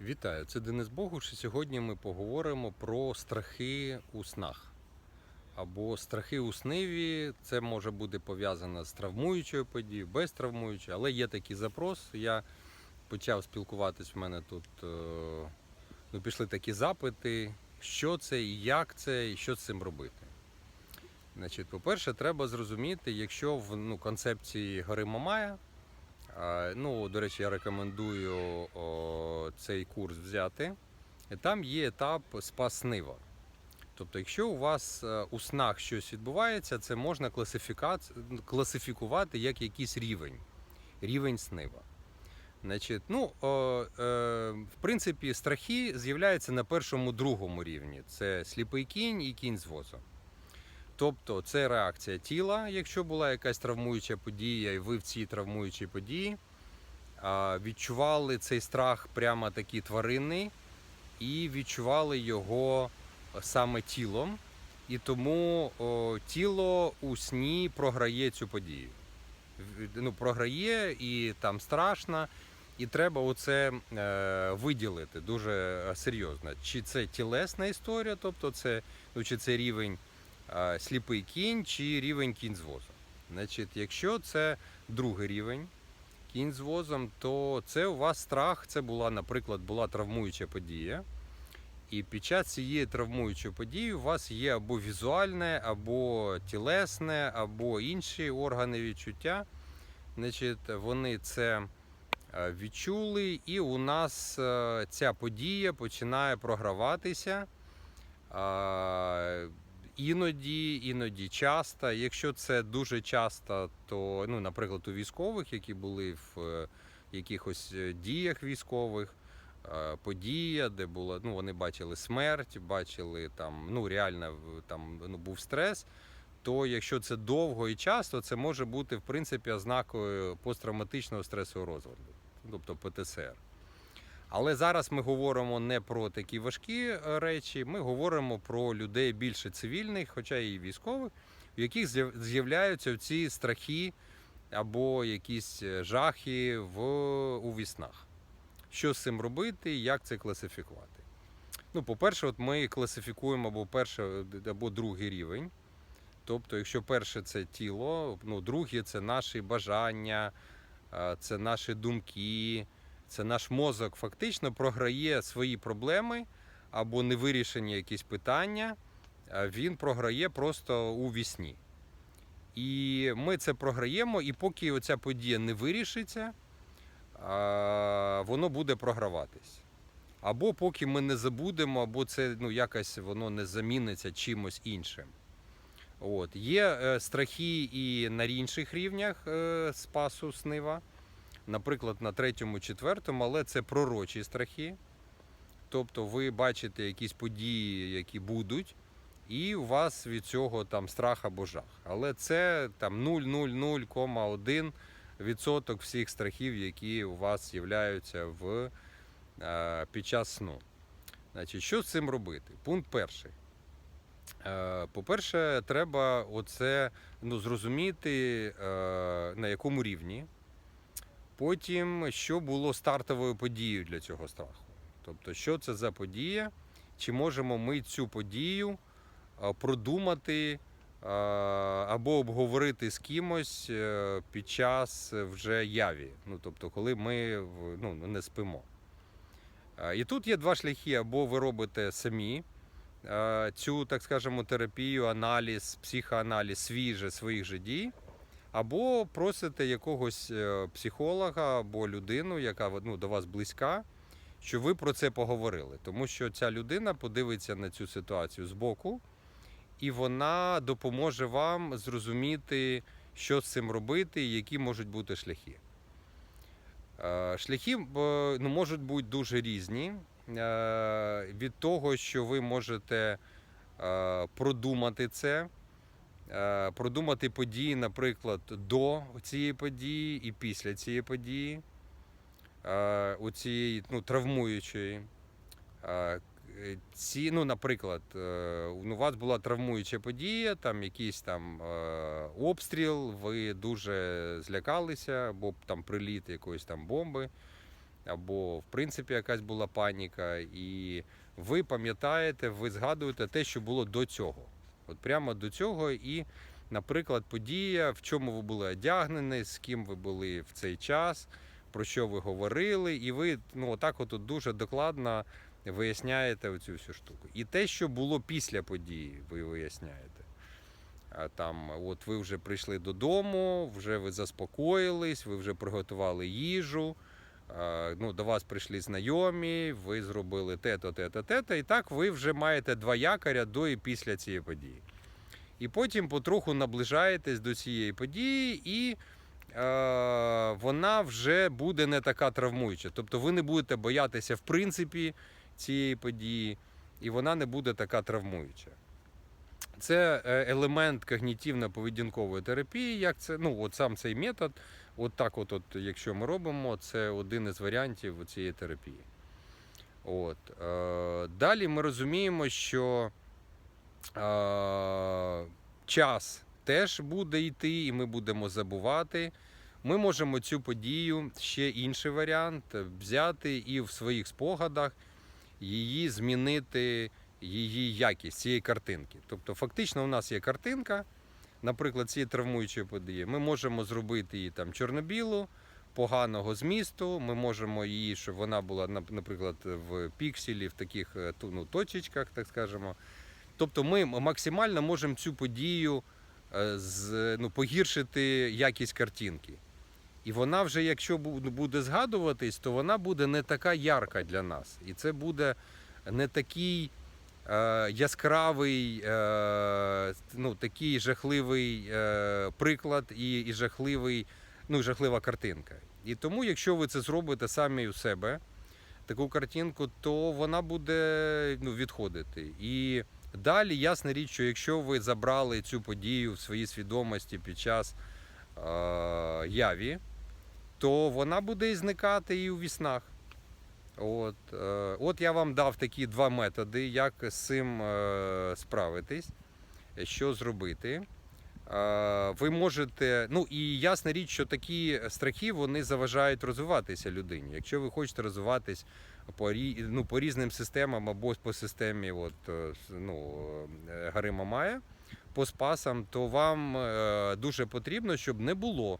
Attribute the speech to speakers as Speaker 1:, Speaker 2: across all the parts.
Speaker 1: Вітаю, це Денис Богуш. І сьогодні ми поговоримо про страхи у снах. Або страхи у сниві. Це може бути пов'язано з травмуючою подією, без травмуючої, але є такий запрос. Я почав спілкуватись в мене тут. е, Ну, пішли такі запити, що це, і як це, і що з цим робити. Значить, по-перше, треба зрозуміти, якщо в ну, концепції гори Мамая, Ну, до речі, я рекомендую о, цей курс взяти. Там є етап спас нива. Тобто, якщо у вас е, у снах щось відбувається, це можна класифікувати як якийсь рівень, рівень снива. Значить, ну, о, е, в принципі, страхи з'являються на першому другому рівні. Це сліпий кінь і кінь з возом. Тобто це реакція тіла, якщо була якась травмуюча подія, і ви в цій травмуючій події відчували цей страх прямо такий тваринний, і відчували його саме тілом. І тому о, тіло у сні програє цю подію. Ну, програє і там страшно, і треба оце е, виділити дуже серйозно. Чи це тілесна історія, тобто це, ну, чи це рівень сліпий кінь чи рівень кінь з возом. Значить, якщо це другий рівень кінь з возом, то це у вас страх, це була, наприклад, була травмуюча подія. І під час цієї травмуючої події у вас є або візуальне, або тілесне, або інші органи відчуття. Значить, вони це відчули, і у нас ця подія починає програватися. Іноді, іноді часто. Якщо це дуже часто, то, ну, наприклад, у військових, які були в е, якихось е, діях військових, е, подія, де було, ну, вони бачили смерть, бачили там, ну, реально там ну, був стрес. То якщо це довго і часто, це може бути в принципі ознакою посттравматичного стресового розладу, тобто ПТСР. Але зараз ми говоримо не про такі важкі е, речі, ми говоримо про людей більше цивільних, хоча і військових, в яких з'яв- з'являються ці страхи або якісь е, жахи в, у віснах. Що з цим робити, як це класифікувати? Ну, по-перше, от ми класифікуємо або перший, або другий рівень. Тобто, якщо перше це тіло, ну, друге це наші бажання, е, це наші думки, це наш мозок фактично програє свої проблеми або невирішені якісь питання, він програє просто у вісні. І ми це програємо, і поки оця подія не вирішиться, воно буде програватись. Або поки ми не забудемо, або це ну, якось воно не заміниться чимось іншим. От. Є е, страхи і на інших рівнях е, спасу снива наприклад, на третьому, четвертому, але це пророчі страхи. Тобто ви бачите якісь події, які будуть, і у вас від цього там страх або жах. Але це там 0,00,1 відсоток всіх страхів, які у вас з'являються в, е, під час сну. Значить, що з цим робити? Пункт перший. Е, По-перше, треба оце ну, зрозуміти, е, на якому рівні. Потім, що було стартовою подією для цього страху. Тобто, що це за подія, чи можемо ми цю подію продумати або обговорити з кимось е, під час вже яві, ну, тобто, коли ми ну, не спимо. І тут є два шляхи: або ви робите самі цю, так скажемо, терапію, аналіз, психоаналіз свіже своїх же дій. Або просите якогось е, психолога або людину, яка ну, до вас близька, щоб ви про це поговорили. Тому що ця людина подивиться на цю ситуацію збоку, і вона допоможе вам зрозуміти, що з цим робити і які можуть бути шляхи. Е, Шляхи ну, можуть бути дуже різні. Е, Від того, що ви можете продумати це продумати події, наприклад, до цієї події і після цієї події, е, у цієї ну, травмуючої. Е, е, Ці, ну, наприклад, е, ну, у вас була травмуюча подія, там якийсь там е, обстріл, ви дуже злякалися, або там приліт якоїсь там бомби. або в принципі якась була паніка, і ви пам'ятаєте, ви згадуєте те, що було до цього. От прямо до цього, і, наприклад, подія, в чому ви були одягнені, з ким ви були в цей час, про що ви говорили, і ви ну, отак от дуже докладно виясняєте оцю всю штуку. І те, що було після події, ви виясняєте. Там, от ви вже прийшли додому, вже ви заспокоїлись, ви вже приготували їжу. Ну, до вас прийшли знайомі, ви зробили те-то, те-то, те-то, і так ви вже маєте два якоря до і після цієї події. І потім потроху наближаєтесь до цієї події, і е, вона вже буде не така травмуюча. Тобто ви не будете боятися в принципі цієї події, і вона не буде така травмуюча. Це е, елемент когнітивно-поведінкової терапії, як це, ну, от сам цей метод, от так, от, от, якщо ми робимо, це один із варіантів цієї терапії. От. Е, далі ми розуміємо, що е, час теж буде йти, і ми будемо забувати. Ми можемо цю подію, ще інший варіант, взяти і в своїх спогадах її змінити, її якість цієї картинки. Тобто, фактично, у нас є картинка, наприклад, цієї травмуючої події. Ми можемо зробити її там чорно-білу, поганого змісту. Ми можемо її, щоб вона була, наприклад, в пікселі, в таких е, ну, точечках, так скажемо. Тобто, ми максимально можемо цю подію е, з, ну, погіршити якість картинки. І вона вже, якщо буде згадуватись, то вона буде не така ярка для нас. І це буде не такий яскравий, е, ну, такий жахливий е, приклад і, і жахливий, ну, жахлива картинка. І тому, якщо ви це зробите самі у себе, таку картинку, то вона буде ну, відходити. І далі ясна річ, що якщо ви забрали цю подію в своїй свідомості під час е, яві, то вона буде і зникати і у віснах. От, е, от я вам дав такі два методи, як з цим е, справитись, що зробити. Е, ви можете, ну і ясна річ, що такі страхи вони заважають розвиватися людині. Якщо ви хочете розвиватись по, ну, по різним системам або по системі от, ну, е, Гарима Мая, по спасам, то вам дуже потрібно, щоб не було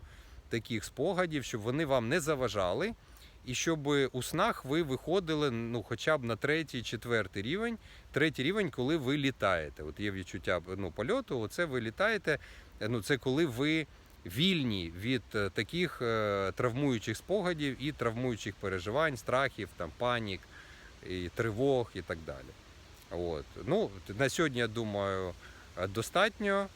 Speaker 1: таких спогадів, щоб вони вам не заважали, і щоб у снах ви виходили ну, хоча б на третій, четвертий рівень. Третій рівень, коли ви літаєте. От є відчуття ну, польоту, оце ви літаєте. Ну, це коли ви вільні від е, таких е, травмуючих спогадів і травмуючих переживань, страхів, там, панік, і тривог і так далі. От. Ну, на сьогодні, я думаю, достатньо.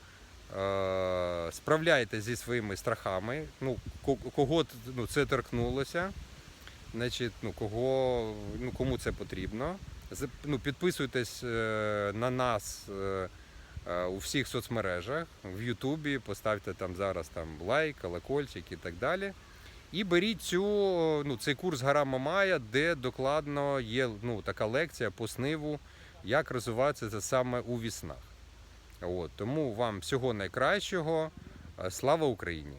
Speaker 1: Е, Справляйтеся зі своїми страхами. Ну, кого ну, це торкнулося, значить, ну, кого, ну, кому це потрібно. Ну, підписуйтесь е, на нас е, е, у всіх соцмережах, в Ютубі, поставте там зараз там лайк, колокольчик і так далі. І беріть цю, ну, цей курс Гара Мамая, де докладно є ну, така лекція по сниву, як розвиватися це саме у віснах. От, тому вам всього найкращого. Слава Україні!